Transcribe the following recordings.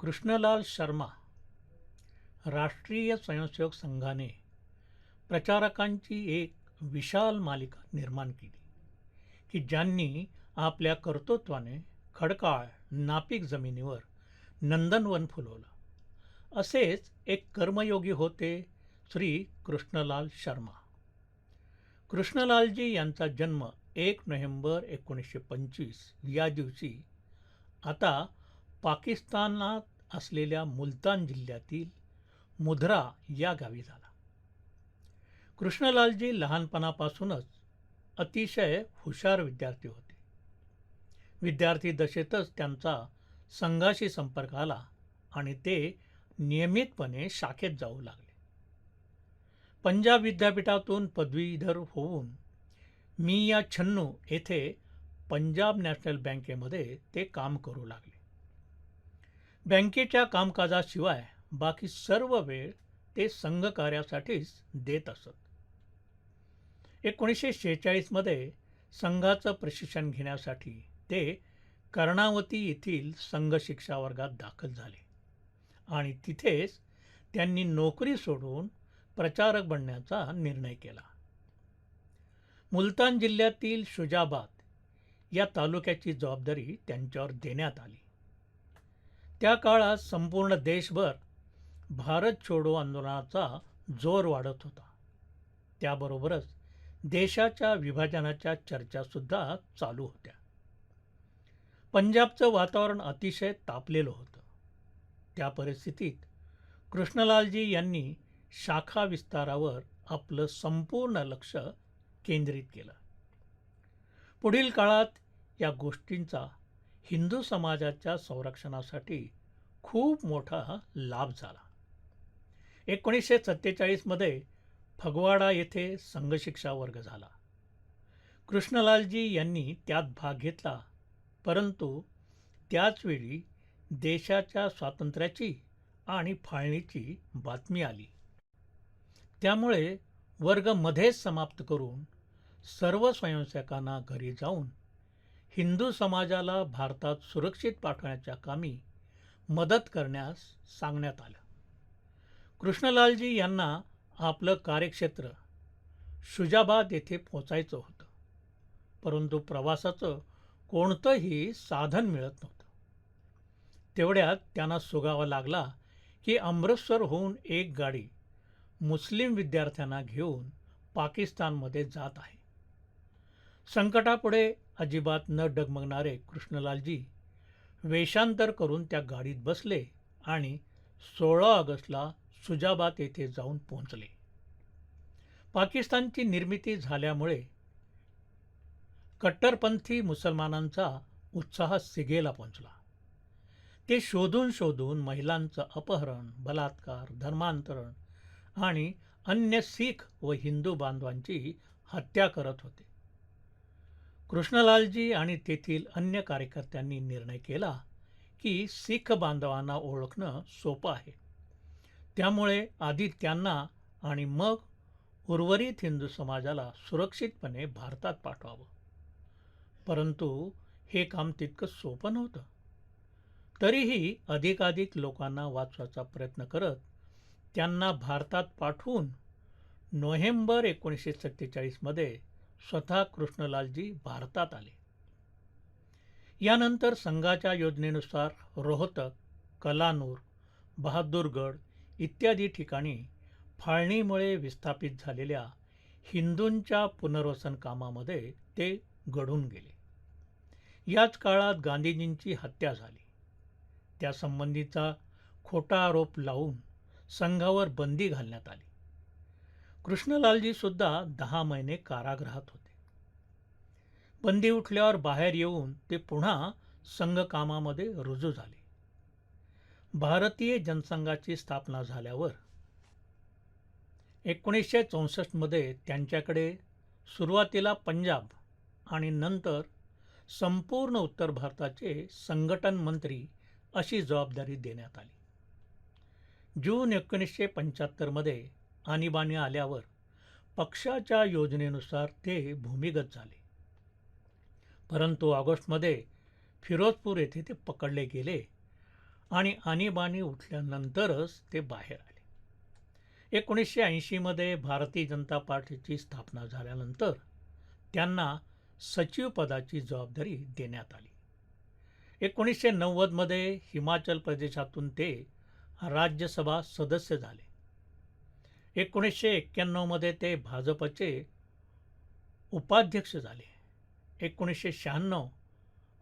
कृष्णलाल शर्मा राष्ट्रीय स्वयंसेवक संघाने प्रचारकांची एक विशाल मालिका निर्माण केली की ज्यांनी आपल्या कर्तृत्वाने खडकाळ नापीक जमिनीवर नंदनवन फुलवलं. असेच एक कर्मयोगी होते श्री कृष्णलाल शर्मा. कृष्णलालजी यांचा जन्म एक नोव्हेंबर एकोणीसशे पंचवीस या दिवशी आता पाकिस्तानात असलेल्या मुलतान जिल्ह्यातील मुधरा या गावी झाला. कृष्णलालजी लहानपणापासूनच अतिशय हुशार विद्यार्थी होते. विद्यार्थी दशेतच त्यांचा संघाशी संपर्क आला आणि ते नियमितपणे शाखेत जाऊ लागले. पंजाब विद्यापीठातून पदवीधर होऊन मी या छन्नू येथे पंजाब नॅशनल बँकेमध्ये ते काम करू लागले. बँकेच्या कामकाजाशिवाय बाकी सर्व वेळ ते संघ कार्यासाठीच देत असत. एकोणीसशे शेहेचाळीसमध्ये संघाचं प्रशिक्षण घेण्यासाठी ते कर्णावती येथील संघ शिक्षा वर्गात दाखल झाले आणि तिथेच त्यांनी नोकरी सोडून प्रचारक बनण्याचा निर्णय केला. मुलतान जिल्ह्यातील शुजाबाद या तालुक्याची जबाबदारी त्यांच्यावर देण्यात आली. त्या काळात संपूर्ण देशभर भारत छोडो आंदोलनाचा जोर वाढत होता. त्याबरोबरच देशाच्या विभाजनाच्या चर्चासुद्धा चालू होत्या. पंजाबचं वातावरण अतिशय तापलेलं होतं. त्या परिस्थितीत कृष्णलालजी यांनी शाखा विस्तारावर आपलं संपूर्ण लक्ष केंद्रित केलं. पुढील काळात या गोष्टींचा हिंदू समाजाच्या संरक्षणासाठी खूप मोठा लाभ झाला. एकोणीसशे सत्तेचाळीसमध्ये फगवाडा येथे संघशिक्षा वर्ग झाला. कृष्णलालजी यांनी त्यात भाग घेतला परंतु त्याचवेळी देशाच्या स्वातंत्र्याची आणि फाळणीची बातमी आली. त्यामुळे वर्ग मध्येच समाप्त करून सर्व स्वयंसेवकांना घरी जाऊन हिंदू समाजाला भारतात सुरक्षित पाठवण्याच्या कामी मदत करण्यास सांगण्यात आलं. कृष्णलालजी यांना आपलं कार्यक्षेत्र शुजाबाद येथे पोचायचं होतं. परंतु प्रवासाचं कोणतंही साधन मिळत नव्हतं. तेवढ्यात त्यांना सुगावा लागला की अमृतसरहून एक गाडी मुस्लिम विद्यार्थ्यांना घेऊन पाकिस्तानमध्ये जात आहे. संकटापुढे अजिबात न डगमगणारे कृष्णलालजी वेषांतर करून त्या गाडीत बसले आणि सोळा ऑगस्टला सुजाबाद येथे जाऊन पोहोचले. पाकिस्तानची निर्मिती झाल्यामुळे कट्टरपंथी मुसलमानांचा उत्साह सिगेला पोहोचला. ते शोधून शोधून महिलांचं अपहरण बलात्कार धर्मांतरण आणि अन्य सीख व हिंदू बांधवांची हत्या करत होते. कृष्णलालजी आणि तेथील अन्य कार्यकर्त्यांनी निर्णय केला की सिख बांधवांना ओळखणं सोपं आहे. त्यामुळे आधी त्यांना आणि मग उर्वरित हिंदू समाजाला सुरक्षितपणे भारतात पाठवावं. परंतु हे काम तितकं सोपं नव्हतं. तरीही अधिकाधिक लोकांना वाचवायचा प्रयत्न करत त्यांना भारतात पाठवून नोव्हेंबर एकोणीसशे सत्तेचाळीसमध्ये स्वतः कृष्णलालजी भारतात आले. यानंतर संघाच्या योजनेनुसार रोहतक कलानूर बहादूरगड इत्यादी ठिकाणी फाळणीमुळे विस्थापित झालेल्या हिंदूंच्या पुनर्वसन कामामध्ये ते घडून गेले. याच काळात गांधीजींची हत्या झाली. त्यासंबंधीचा खोटा आरोप लावून संघावर बंदी घालण्यात आली. कृष्णलालजी सुद्धा दहा महिने कारागृहात होते. बंदी उठल्यावर बाहेर येऊन ते पुन्हा संघकामामध्ये रुजू झाले. भारतीय जनसंघाची स्थापना झाल्यावर एकोणीसशे चौसष्टमध्ये त्यांच्याकडे सुरुवातीला पंजाब आणि नंतर संपूर्ण उत्तर भारताचे संघटन मंत्री अशी जबाबदारी देण्यात आली. जून एकोणीसशे पंच्याहत्तरमध्ये आणीबाणी आल्यावर पक्षाच्या योजनेनुसार ते भूमिगत झाले. परंतु ऑगस्टमध्ये फिरोजपूर येथे ते पकडले गेले आणि आणीबाणी उठल्यानंतरच ते बाहेर आले. एकोणीसशे ऐंशीमध्ये भारतीय जनता पार्टीची स्थापना झाल्यानंतर त्यांना सचिव पदाची जबाबदारी देण्यात आली. एकोणीसशे नव्वदमध्ये हिमाचल प्रदेशातून ते राज्यसभा सदस्य झाले. एकोणीसशे एक्क्याण्णवमध्ये ते भाजपचे उपाध्यक्ष झाले. एकोणीसशे शहाण्णव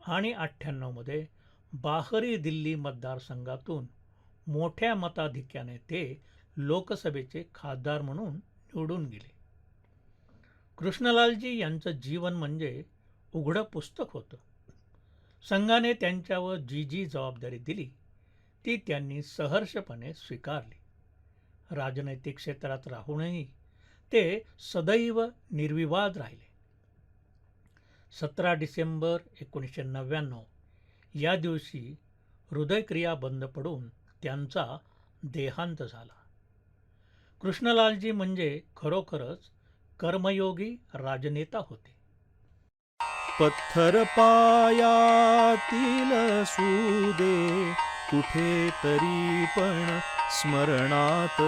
आणि अठ्ठ्याण्णवमध्ये बाहरी दिल्ली मतदारसंघातून मोठ्या मताधिक्याने ते लोकसभेचे खासदार म्हणून निवडून गेले. कृष्णलालजी यांचं जीवन म्हणजे उघडं पुस्तक होतं. संघाने त्यांच्यावर जी जी जबाबदारी दिली ती त्यांनी सहर्षपणे स्वीकारली. राजनैतिक क्षेत्रात राहूनही ते सदैव निर्विवाद राहिले. सतरा डिसेंबर एकोणीसशे नव्याण्णव या दिवशी हृदयक्रिया बंद पडून त्यांचा देहांत झाला. कृष्णलालजी म्हणजे खरोखरच कर्मयोगी राजनेता होते. पत्थर पायातील सुदे कुठे तरी पण स्मरणात.